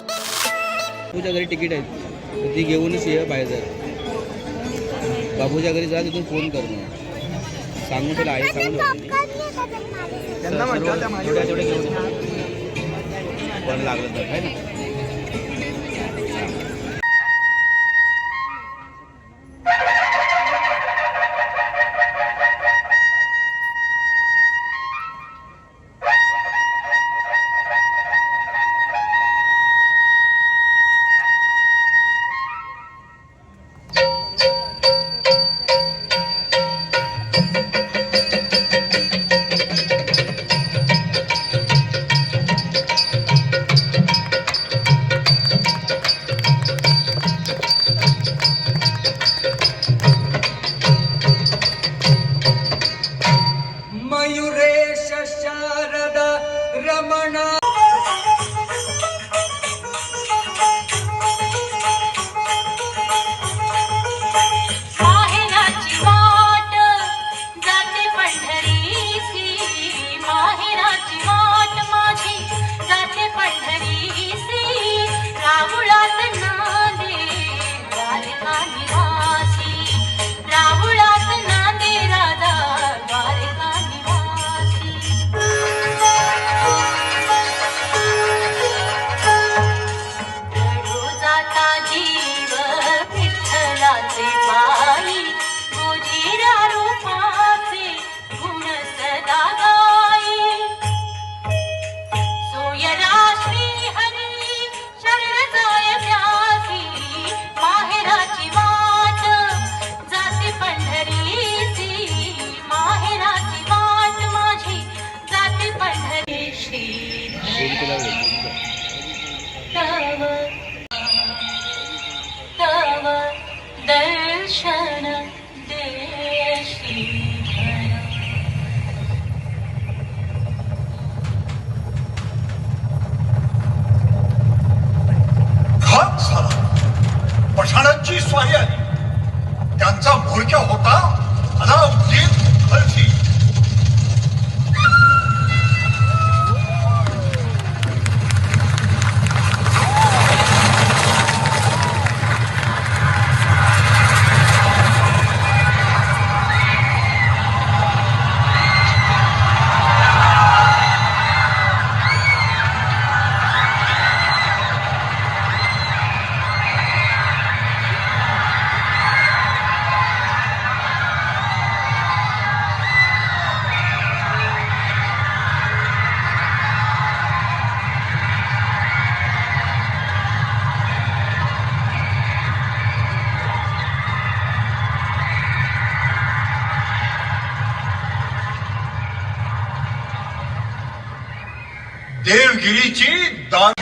बाबूच्या घरी तिकीट आहेत. तर ती घेऊनच ये बाहेर बाबूच्या घरी जा तिथून फोन कर मग सांगून तुला आहे सांगून त्यांना? म्हटलं त्या माझ्या तेवढ्या तेवढ्या घेऊन ये. पण लागलं तर आहे ना? दर्शन देशी घात झाला. पठाणांची स्वारी आली. त्यांचा म्होरक्या होता अलाउद्दीन dev girişi dan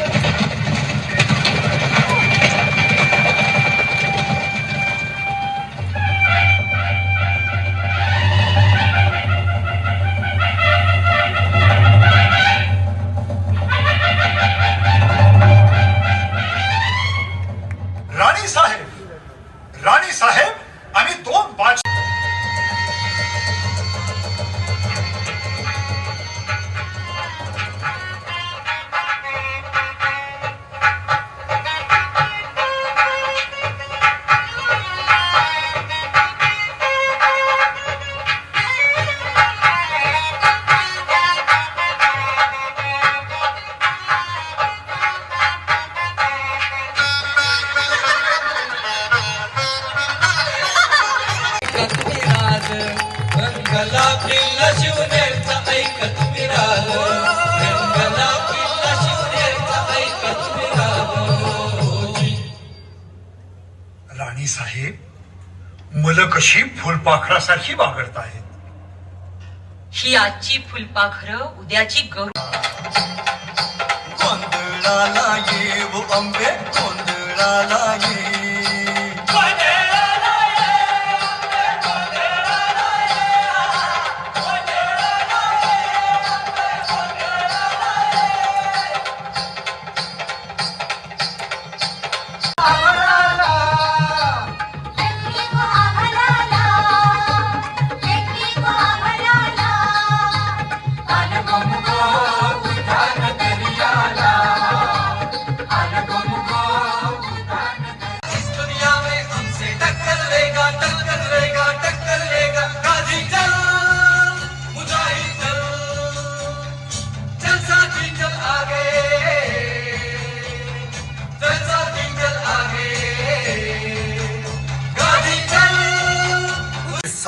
साहेब मुलं कशी फुलपाखरासारखी बागडत आहेत. ही आजची फुलपाखरं उद्याची गौरी गोंधळाला येऊ अंबे गोंधळाला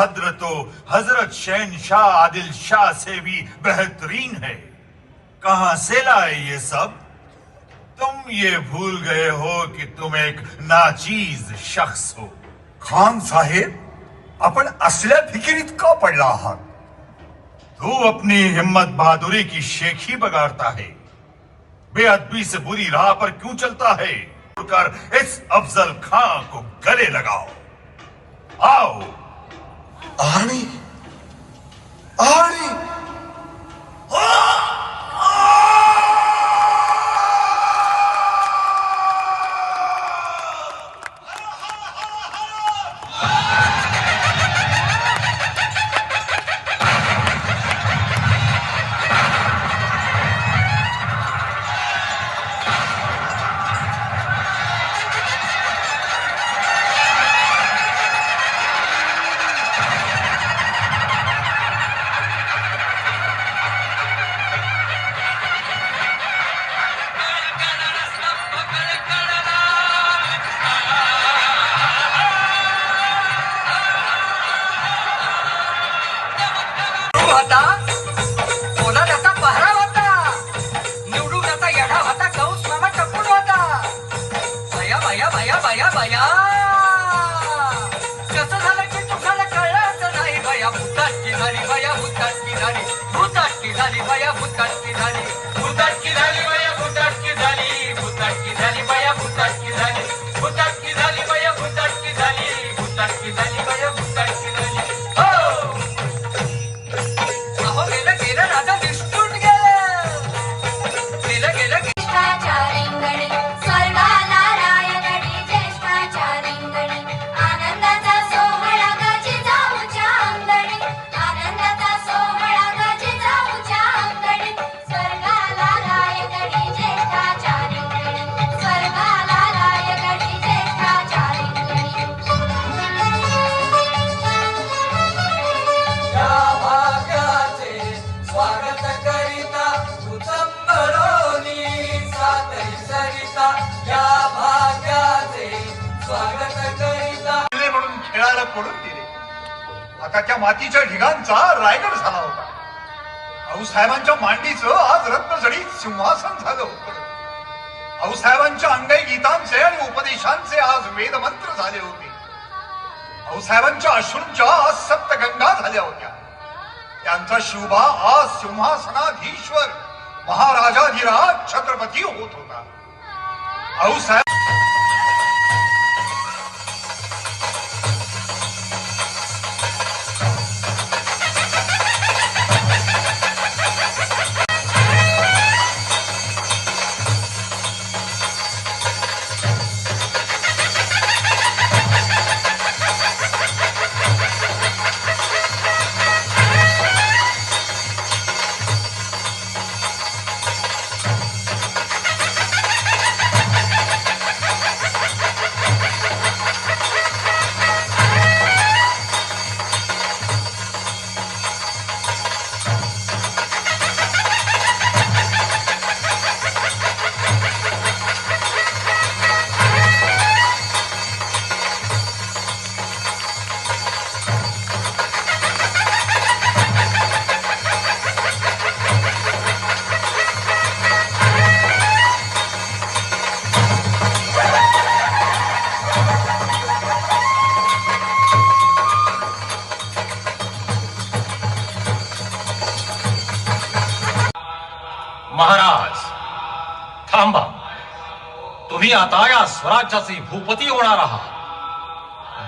ये हज़रत शहनशाह आदिल शाह से भी बेहतरीन है। कहाँ से लाए ये सब? तुम ये भूल गए हो कि तुम एक नाचीज शख्स हो। खान साहेब आपण असल्या फिकिरीत का पडला आहात तू अपनी हिम्मत बहादुरी की शेखी बगाड़ता है। बेअदबी से बुरी राह पर क्यों चलता है? कर इस अफजल खां को गले लगाओ। आओ आणि आणि होता पडून दिले. आता त्या मातीच्या ढिगांचा रायगड झाला होता. आऊसाहेबांच्या मांडीचं आज रत्नजडीत सिंहासन झालं होतं. आऊसाहेबांच्या अंगाई गीतांचे आणि उपदेशांचे आज वेदमंत्र झाले होते. आऊसाहेबांच्या अश्रूंच्या आज सप्तगंगा झाल्या होत्या. त्यांचा शिवबा आज सिंहासनाधीश्वर महाराजाधिराज छत्रपती होत होता. आऊसाहेब आता या स्वराज्याचे भूपती होणार आहात.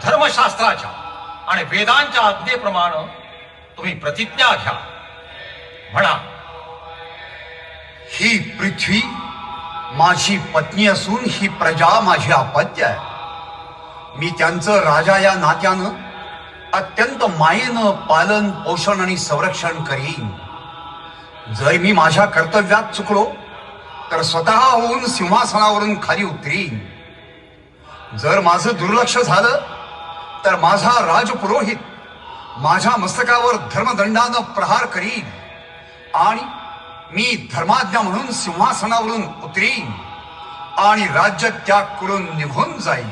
धर्मशास्त्राच्या आणि वेदांच्या आज्ञेप्रमाणे तुम्ही प्रतिज्ञा घ्या. म्हणा ही पृथ्वी माझी पत्नी असून ही प्रजा माझी अपत्य आहे. मी त्यांचं राजा या नात्यानं अत्यंत मायेनं पालन पोषण आणि संरक्षण करीन. जर मी माझ्या कर्तव्यात चुकलो तर स्वतः होऊन सिंहासनावरून खाली उतरीन. जर माझं दुर्लक्ष झालं तर माझा राजपुरोहित माझ्या मस्तकावर धर्मदंडानं प्रहार करीन आणि मी धर्माज्ञा म्हणून सिंहासनावरून उतरीन आणि राज्य त्याग करून निघून जाईन.